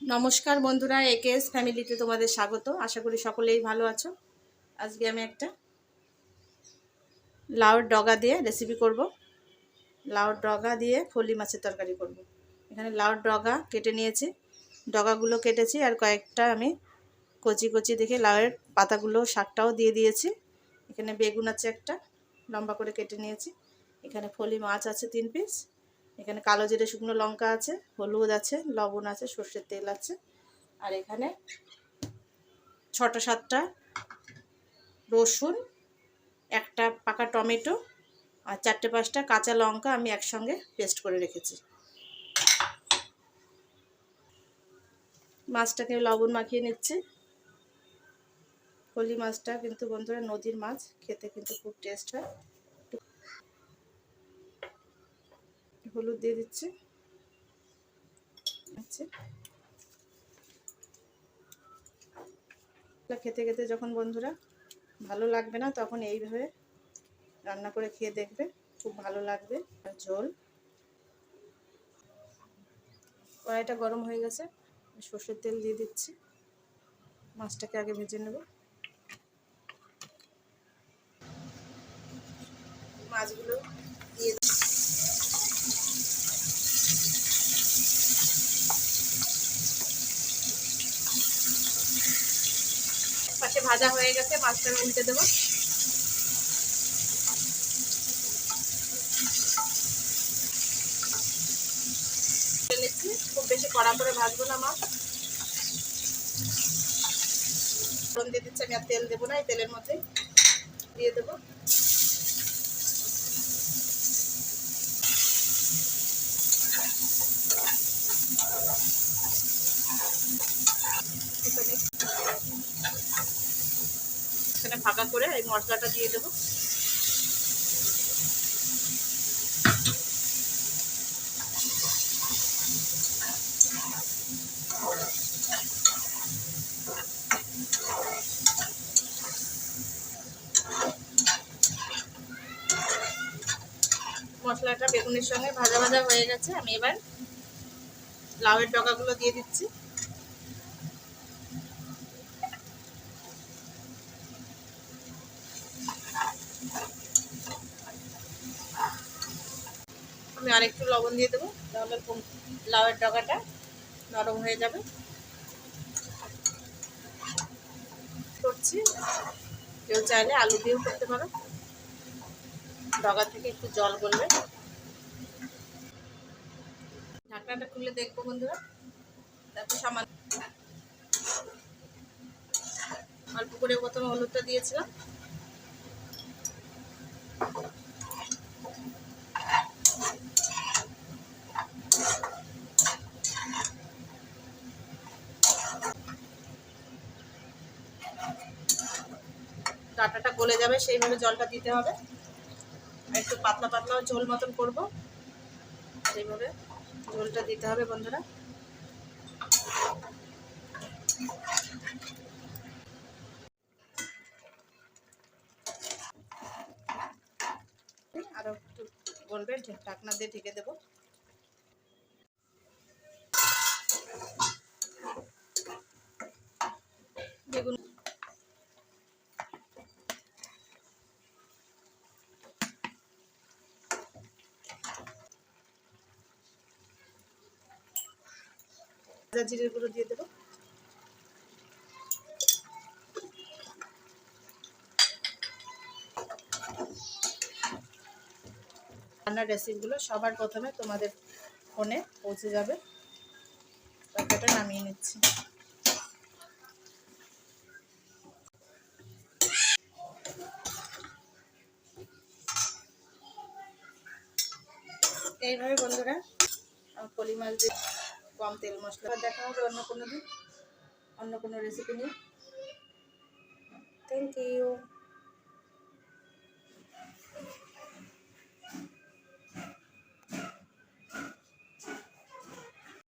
নমস্কার বন্ধুরা, একেএস ফ্যামিলিতে তোমাদের স্বাগত। আশা করি সকলেই ভালো আছো। আজকে আমি একটা লাউর ডগা দিয়ে রেসিপি করব। লাউর ডগা দিয়ে ফলি মাছের তরকারি করব। এখানে লাউর ডগা কেটে নিয়েছি। ডগাগুলো কেটেছি আর কয়েকটা আমি কচি কচি দেখে লাউয়ের পাতাগুলো, শাকটাও দিয়ে দিয়েছি। এখানে বেগুন আছে একটা, লম্বা করে কেটে নিয়েছি। এখানে ফলি মাছ আছে তিন পিস এখানে কালো জিরে শুকনো লঙ্কা আছে, হলুদ আছে, লবণ আছে, সর্ষের তেল আছে। আর এখানে ছটা সাতটা রসুন, একটা পাকা টমেটো আর চারটে পাঁচটা কাঁচা লঙ্কা আমি একসঙ্গে পেস্ট করে রেখেছি। মাছটাকে লবণ মাখিয়ে নিচ্ছি। ফলি মাছটা কিন্তু বন্ধুরা নদীর মাছ, খেতে কিন্তু খুব টেস্ট হয়। হলুদ দিয়ে দিচ্ছি। আচ্ছা। খেতে খেতে যখন বন্ধুরা ভালো লাগবে না, তখন এইভাবে রান্না করে খেয়ে দেখবে, খুব ভালো লাগবে। আর ঝোল। কড়াইটা গরম হয়ে গেছে সর্ষের তেল দিয়ে দিচ্ছি। মাছটাকে আগে ভেজে নেব। মাছগুলো দিয়ে পাশে ভাজা হয়ে গেছে, মাছটা আমি উল্টে দেবো। খুব বেশি কড়া করে ভাজবো না মাছ ফোড়ন দিয়ে দিচ্ছি, আমি আর তেল দেবো না, এই তেলের মধ্যে দিয়ে দেবো। এখানে ফাঁকা করে এই মশলাটা দিয়ে দেবো। মশলাটা বেগুনের সঙ্গে ভাজা ভাজা হয়ে গেছে। আমি এবার লাউয়ের ডগাগুলো দিয়ে দিচ্ছি। আমি আরেকটু লবণ দিয়ে দেবো, তাহলে লাউয়ের ডগাটা নরম হয়ে যাবে। করছি। কেউ চাইলে আলু দিয়েও করতে পারো। ডগা থেকে একটু জল গলবে। ঢাকনাটা খুলে দেখব বন্ধুরা। তারপর সামান্য অল্প করে প্রথমে হলুদটা দিয়েছিলাম। ডাটাটা গলে যাবে, সেইভাবে জলটা দিতে হবে। একটু পাতলা পাতলা ঝোল মতন করব। সেইভাবে ঝোলটা দিতে হবে বন্ধুরা। আরও একটু বলবে ঢাকনা দিয়ে ঢেকে দেবো। বেগুন ভাজা জিরের গুঁড়ো দিয়ে দেবো। রান্নার রেসিপিগুলো সবার প্রথমে তোমাদের ফোনে পৌঁছে যাবে। তরকারিটা নামিয়ে নিচ্ছি। এইভাবে বন্ধুরা পলি মাছ দিয়ে কম তেল মশলা। দেখা হবে অন্য কোনো দিন অন্য কোনো রেসিপি নিয়ে। Thank you